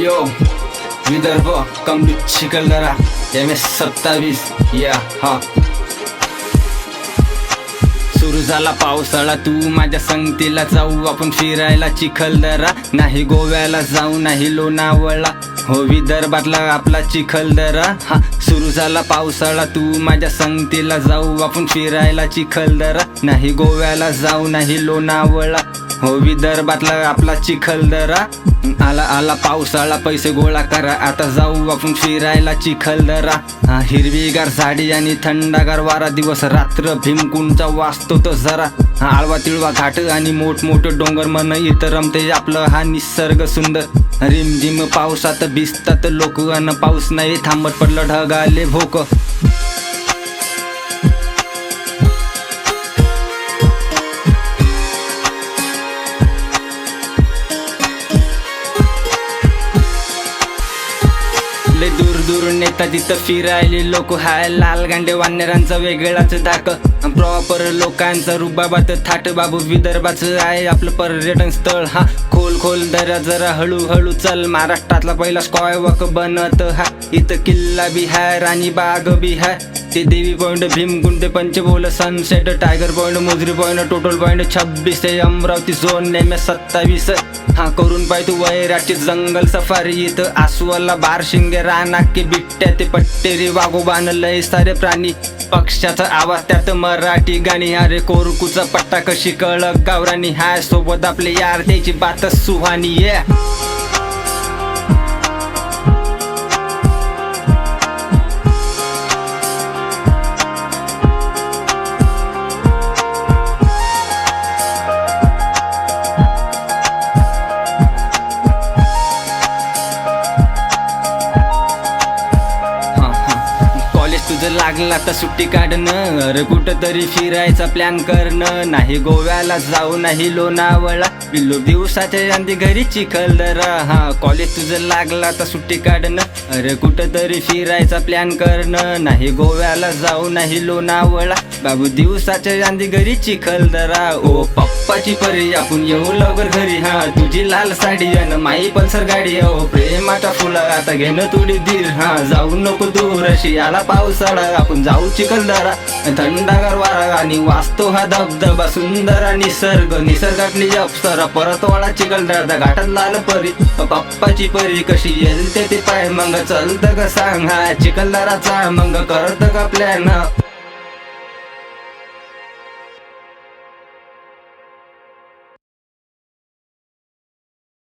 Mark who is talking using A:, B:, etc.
A: यो विदर्भ कमली Chikhaldara M S सत्तावीस या हा. सुरू झाला पावसाळा. तू माझ्या संगतीला जाऊ. आपण फिरायला चिखलदरा नाही गोव्याला जाऊ नाही लोणावळा. हो विदर्भातला आपला चिखलदरा हा सुरू झाला पावसाळा. तू माझ्या संगतीला जाऊ. आपण फिरायला चिखलदरा नाही गोव्याला जाऊ नाही लोणावळा. हो विदर्भातला आपला चिखलदरा आला आला पावसाळा पैसे गोळा करा. आता जाऊ आपण फिरायला चिखलदरा हिरवीगार झाडी आणि थंडागार वारा दिवस. रात्र भीमकुंडचा वाचतो तो जरा. आळवा तिळवा घाट आणि मोठमोठं डोंगर मन इतर रमते. आपलं हा निसर्ग सुंदर. रिमझिम पावसात भिजतात लोक अन पाऊस नाही थांबत पडलं ढगाले भोक. लय दूर दूर नेता तिथं फिरायले लोक. हाय लाल गांडे वानरांचा वेगळाच धाक. प्रॉपर लोकांचा रुबाबात थाट बाबू विदर्भाचं आहे आपलं पर्यटन स्थळ. हा खोल खोल दरा जरा हळूहळू चल. महाराष्ट्रातला पहिला स्कॉय वॉक बनत हा. इथं किल्ला बी हाय राणी बाग बी हाय. ते Devi point Bhimkund Panchbol sunset tiger point Mozari point total point छब्बीस ते अमरावती झोन नेमे सत्तावीस. हा करून पाय तू वैराची जंगल सफारी इथं. आसवाला बारशिंगे रानाके बिट्ट्या ते पट्टेरी वाघोबान लय सारे प्राणी. पक्षाचा आवाज त्यात मराठी गाणी. अरे कोरकूचा पट्टा कशी कळक गावरानी हाय सोबत आपले यार त्याची बातच सुहानी ये तुझं लागलं आता सुट्टी काढणं अरे कुठं तरी फिरायचा प्लॅन करणं नाही गोव्याला जाऊ नाही लोणावळा. पिल्लू दिवसाच्या यांदी घरी चिखलदरा हा कॉलेज तुझं लागलं आता सुट्टी काढणं अरे कुठं तरी फिरायचा प्लॅन करणं नाही गोव्याला जाऊ नाही लोणावळा. बाबू दिवसाच्या यांदी घरी चिखलदरा ओ पप्पाची परी आपण येऊ लवकर घरी. हा तुझी लाल साडी अन माई पल्सर गाडी. हो प्रेमाचा फुला आता घेणं थोडी धीर. हा जाऊ नको दूर अशी आला सडा आपण जाऊ चिखलदरा थंडागार वारा आणि वाचतो हा धबधबा सुंदर आणि निसर्ग. निसर्गातली अप्सरा परत वाळा चिखलदरा घाटात लाल परी पप्पाची परी कशी येईल ते ते पाय मग. चलत का सांग हा चिखलदराचा मग. करत का प्लॅन